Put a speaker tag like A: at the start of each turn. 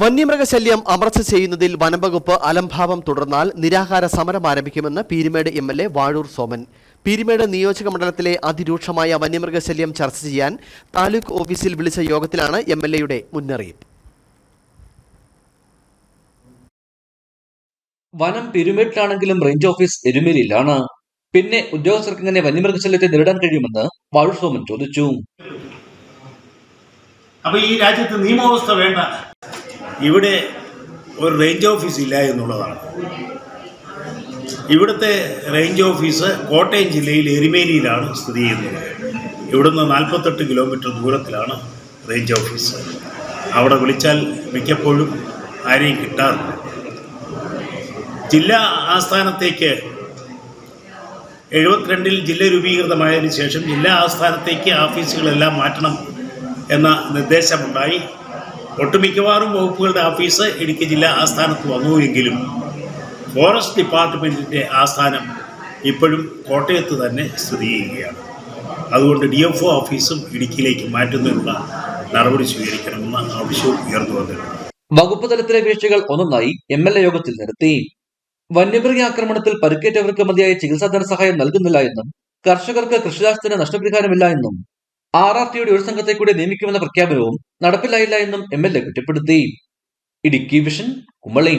A: വന്യമൃഗശല്യം അമർച്ച ചെയ്യുന്നതിൽ വനംവകുപ്പ് അലംഭാവം തുടർന്നാൽ നിരാഹാര സമരം ആരംഭിക്കുമെന്ന് Peermade M L A Vazhoor Soman. Peermade നിയോജക മണ്ഡലത്തിലെ അതിരൂക്ഷമായ വന്യമൃഗശല്യം ചർച്ച ചെയ്യാൻ താലൂക്ക് ഓഫീസിൽ വിളിച്ച യോഗത്തിലാണ് എം എൽ എയുടെ മുന്നറിയിപ്പ്.
B: വനം പീരുമേട്ടിലാണെങ്കിലും റേഞ്ച് ഓഫീസ് എരുമേലിയിലാണ്. പിന്നെ ഉദ്യോഗസ്ഥർക്ക് ഇങ്ങനെ വന്യമൃഗശല്യത്തെ നേരിടാൻ കഴിയുമെന്ന് വാഴൂർ സോമൻ ചോദിച്ചു.
C: അപ്പൊ ഈ രാജ്യത്ത് നിയമവ്യവസ്ഥ വേണ്ട. ഇവിടെ ഒരു റേഞ്ച് ഓഫീസ് ഇല്ല എന്നുള്ളതാണ്. ഇവിടുത്തെ റേഞ്ച് ഓഫീസ് കോട്ടയം ജില്ലയിൽ എരുമേലിയിലാണ് സ്ഥിതി ചെയ്യുന്നത്. ഇവിടുന്ന് നാൽപ്പത്തെട്ട് കിലോമീറ്റർ ദൂരത്തിലാണ് റേഞ്ച് ഓഫീസ് അവിടെ വിളിച്ചാൽ മിക്കപ്പോഴും ആരെയും കിട്ടാറില്ല ജില്ലാ ആസ്ഥാനത്തേക്ക് എഴുപത്തിരണ്ടിൽ ജില്ല രൂപീകൃതമായതിനു ശേഷം ജില്ലാ ആസ്ഥാനത്തേക്ക് ഓഫീസുകളെല്ലാം മാറ്റണം എന്ന നിർദ്ദേശമുണ്ടായി. ഒട്ടുമിക്കവാറും വകുപ്പുകളുടെ ഓഫീസ് ഇടുക്കി ജില്ലാ ആസ്ഥാനത്ത് വന്നുവെങ്കിലും ഫോറസ്റ്റ് ഡിപ്പാർട്ട്മെന്റിന്റെ ആസ്ഥാനം ഇപ്പോഴും കോട്ടയത്ത് തന്നെ സ്ഥിതി ചെയ്യുകയാണ്. അതുകൊണ്ട് ഡി എഫ് ഒ ഓഫീസും ഇടുക്കിയിലേക്ക് മാറ്റുന്നതിനുള്ള നടപടി സ്വീകരിക്കണമെന്ന ആവശ്യവും ഉയർന്നു വന്നിട്ടുണ്ട്.
B: വകുപ്പ് തലത്തിലെ വീഴ്ചകൾ ഒന്നൊന്നായി എം എൽ എ യോഗത്തിൽ നിർത്തി. വന്യമൃഗ ആക്രമണത്തിൽ പരിക്കേറ്റവർക്ക് മതിയായ ചികിത്സാ ധനസഹായം നൽകുന്നില്ല എന്നും കർഷകർക്ക് കൃഷിനാശത്തിന് നഷ്ടപരിഹാരമില്ല എന്നും ആർ ആർ ടിയുടെ ഒരു സംഘത്തെ കൂടി നിയമിക്കുമെന്ന പ്രഖ്യാപനവും നടപ്പിലായില്ല എന്നും എം എൽ എ കുറ്റപ്പെടുത്തി. ഇടുക്കി വിഷൻ കുമളി.